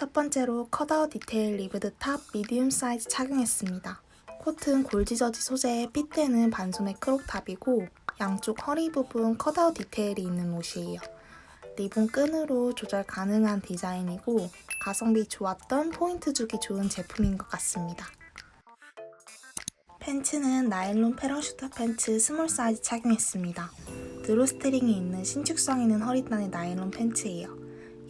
첫 번째로 컷아웃 디테일 리브드 탑 미디움 사이즈 착용했습니다. 코튼 골지저지 소재의 핏대는 반소매 크롭탑이고 양쪽 허리 부분 컷아웃 디테일이 있는 옷이에요. 리본 끈으로 조절 가능한 디자인이고 가성비 좋았던 포인트 주기 좋은 제품인 것 같습니다. 팬츠는 나일론 패러슈트 팬츠 스몰 사이즈 착용했습니다. 드로스트링이 있는 신축성 있는 허리단의 나일론 팬츠예요.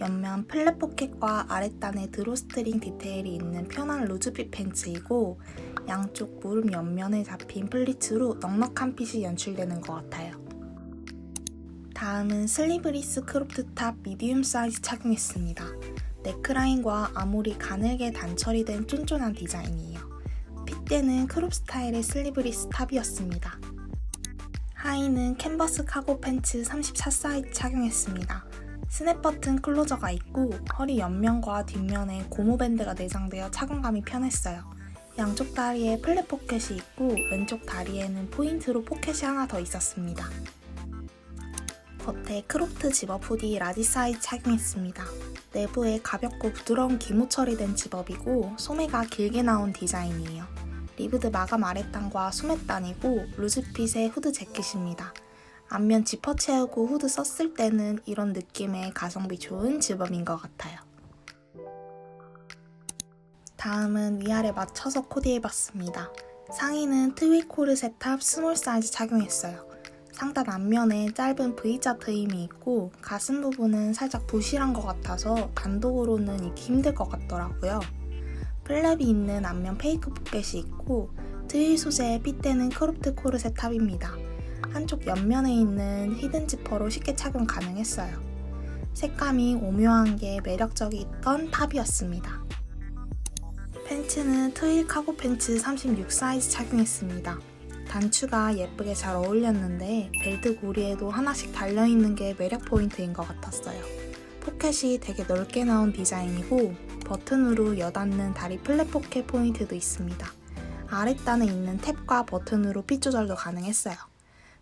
옆면 플랫 포켓과 아랫단에 드로스트링 디테일이 있는 편한 루즈핏 팬츠이고 양쪽 무릎 옆면에 잡힌 플리츠로 넉넉한 핏이 연출되는 것 같아요. 다음은 슬리브리스 크롭트 탑 미디움 사이즈 착용했습니다. 네크라인과 아무리 가늘게 단철이 된 쫀쫀한 디자인이에요. 핏대는 크롭 스타일의 슬리브리스 탑이었습니다. 하의는 캔버스 카고 팬츠 34 사이즈 착용했습니다. 스냅 버튼 클로저가 있고 허리 옆면과 뒷면에 고무 밴드가 내장되어 착용감이 편했어요. 양쪽 다리에 플랫 포켓이 있고 왼쪽 다리에는 포인트로 포켓이 하나 더 있었습니다. 겉에 크롭트 집업 후디 라지 사이즈 착용했습니다. 내부에 가볍고 부드러운 기모 처리된 집업이고 소매가 길게 나온 디자인이에요. 리브드 마감 아랫단과 소매단이고 루즈핏의 후드 재킷입니다. 앞면 지퍼 채우고 후드 썼을 때는 이런 느낌의 가성비 좋은 집업인 것 같아요. 다음은 위아래 맞춰서 코디해봤습니다. 상의는 트위 코르셋 탑 스몰 사이즈 착용했어요. 상단 앞면에 짧은 V자 트임이 있고 가슴 부분은 살짝 부실한 것 같아서 단독으로는 입기 힘들 것 같더라고요. 플랩이 있는 앞면 페이크 포켓이 있고 트윌 소재의 핏대는 크롭트 코르셋 탑입니다. 한쪽 옆면에 있는 히든 지퍼로 쉽게 착용 가능했어요. 색감이 오묘한 게 매력적이었던 탑이었습니다. 팬츠는 트윌 카고 팬츠 36 사이즈 착용했습니다. 단추가 예쁘게 잘 어울렸는데 벨트 고리에도 하나씩 달려있는 게 매력 포인트인 것 같았어요. 포켓이 되게 넓게 나온 디자인이고 버튼으로 여닫는 다리 플랫 포켓 포인트도 있습니다. 아랫단에 있는 탭과 버튼으로 핏 조절도 가능했어요.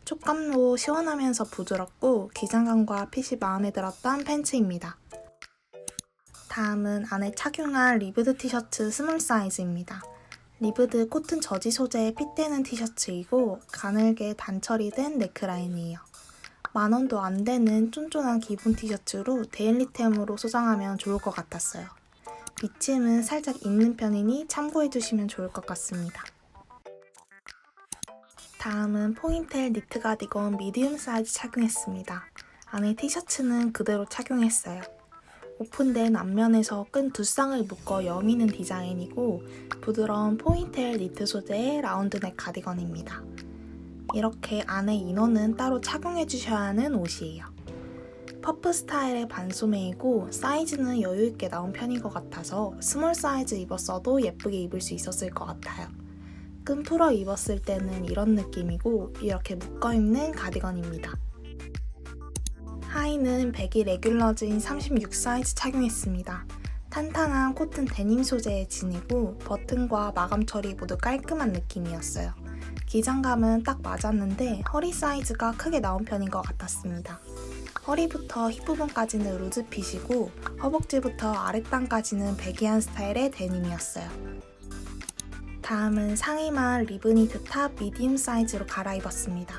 촉감도 시원하면서 부드럽고 기장감과 핏이 마음에 들었던 팬츠입니다. 다음은 안에 착용한 리브드 티셔츠 스몰 사이즈입니다. 리브드 코튼 저지 소재의 핏대는 티셔츠이고 가늘게 단철이 된 네크라인이에요. 만원도 안 되는 쫀쫀한 기본 티셔츠로 데일리템으로 소장하면 좋을 것 같았어요. 밑침은 살짝 있는 편이니 참고해주시면 좋을 것 같습니다. 다음은 포인텔 니트 가디건 미디움 사이즈 착용했습니다. 안에 티셔츠는 그대로 착용했어요. 오픈된 앞면에서 끈 두 쌍을 묶어 여미는 디자인이고 부드러운 포인텔 니트 소재의 라운드넥 가디건입니다. 이렇게 안에 인원은 따로 착용해 주셔야 하는 옷이에요. 퍼프 스타일의 반소매이고 사이즈는 여유있게 나온 편인 것 같아서 스몰 사이즈 입었어도 예쁘게 입을 수 있었을 것 같아요. 끈 풀어 입었을 때는 이런 느낌이고 이렇게 묶어 입는 가디건입니다. 하의는 백이 레귤러즈인 36 사이즈 착용했습니다. 탄탄한 코튼 데님 소재의 진이고 버튼과 마감 처리 모두 깔끔한 느낌이었어요. 기장감은 딱 맞았는데 허리 사이즈가 크게 나온 편인 것 같았습니다. 허리부터 힙 부분까지는 루즈핏이고 허벅지부터 아랫단까지는 배기한 스타일의 데님이었어요. 다음은 상의만 리브니트 탑 미디움 사이즈로 갈아입었습니다.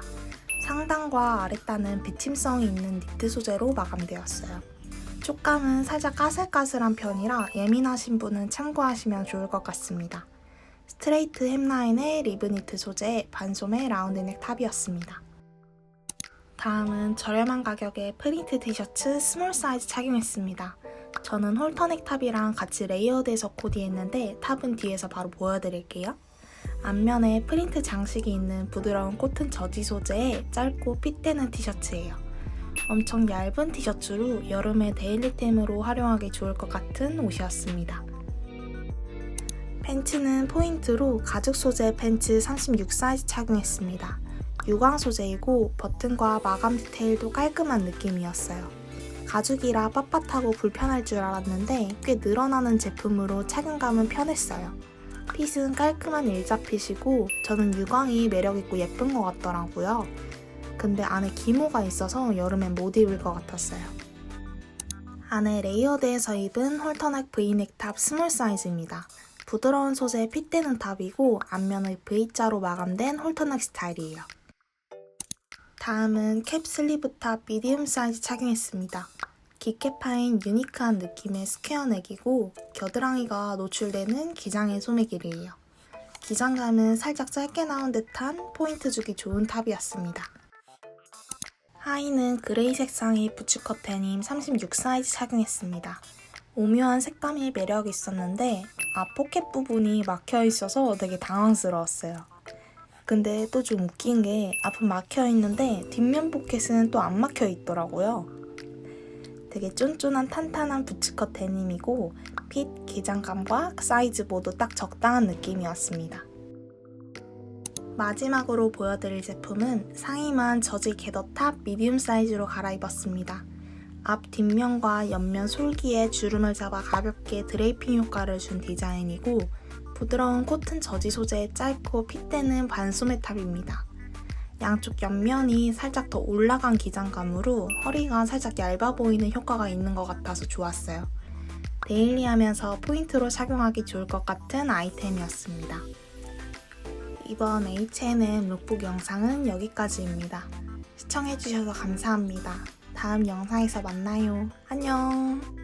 상단과 아랫단은 비침성이 있는 니트 소재로 마감되었어요. 촉감은 살짝 까슬까슬한 편이라 예민하신 분은 참고하시면 좋을 것 같습니다. 스트레이트 햄라인의 리브니트 소재의 반소매 라운드넥 탑이었습니다. 다음은 저렴한 가격의 프린트 티셔츠 스몰 사이즈 착용했습니다. 저는 홀터넥 탑이랑 같이 레이어드해서 코디했는데 탑은 뒤에서 바로 보여드릴게요. 앞면에 프린트 장식이 있는 부드러운 코튼 저지 소재의 짧고 핏되는 티셔츠예요. 엄청 얇은 티셔츠로 여름에 데일리템으로 활용하기 좋을 것 같은 옷이었습니다. 팬츠는 포인트로 가죽 소재 팬츠 36 사이즈 착용했습니다. 유광 소재이고 버튼과 마감 디테일도 깔끔한 느낌이었어요. 가죽이라 빳빳하고 불편할 줄 알았는데 꽤 늘어나는 제품으로 착용감은 편했어요. 핏은 깔끔한 일자핏이고 저는 유광이 매력있고 예쁜 것 같더라고요. 근데 안에 기모가 있어서 여름엔 못 입을 것 같았어요. 안에 레이어드해서 입은 홀터넥 V넥 탑 스몰 사이즈입니다. 부드러운 소재의 핏대는 탑이고 앞면의 V자로 마감된 홀터넥 스타일이에요. 다음은 캡 슬리브 탑 미디움 사이즈 착용했습니다. 깊게 파인 유니크한 느낌의 스퀘어 넥이고 겨드랑이가 노출되는 기장의 소매길이에요. 기장감은 살짝 짧게 나온 듯한 포인트 주기 좋은 탑이었습니다. 하의는 그레이 색상의 부츠컷 데님 36 사이즈 착용했습니다. 오묘한 색감이 매력 있었는데 앞 포켓 부분이 막혀 있어서 되게 당황스러웠어요. 근데 또 좀 웃긴 게 앞은 막혀 있는데 뒷면 포켓은 또 안 막혀 있더라고요. 되게 쫀쫀한 탄탄한 부츠컷 데님이고 핏, 기장감과 사이즈 모두 딱 적당한 느낌이었습니다. 마지막으로 보여드릴 제품은 상의만 저지 겟업 탑 미디움 사이즈로 갈아입었습니다. 앞 뒷면과 옆면 솔기에 주름을 잡아 가볍게 드레이핑 효과를 준 디자인이고 부드러운 코튼 저지 소재의 짧고 핏대는 반소매 탑입니다. 양쪽 옆면이 살짝 더 올라간 기장감으로 허리가 살짝 얇아 보이는 효과가 있는 것 같아서 좋았어요. 데일리하면서 포인트로 착용하기 좋을 것 같은 아이템이었습니다. 이번 H&M 룩북 영상은 여기까지입니다. 시청해주셔서 감사합니다. 다음 영상에서 만나요. 안녕!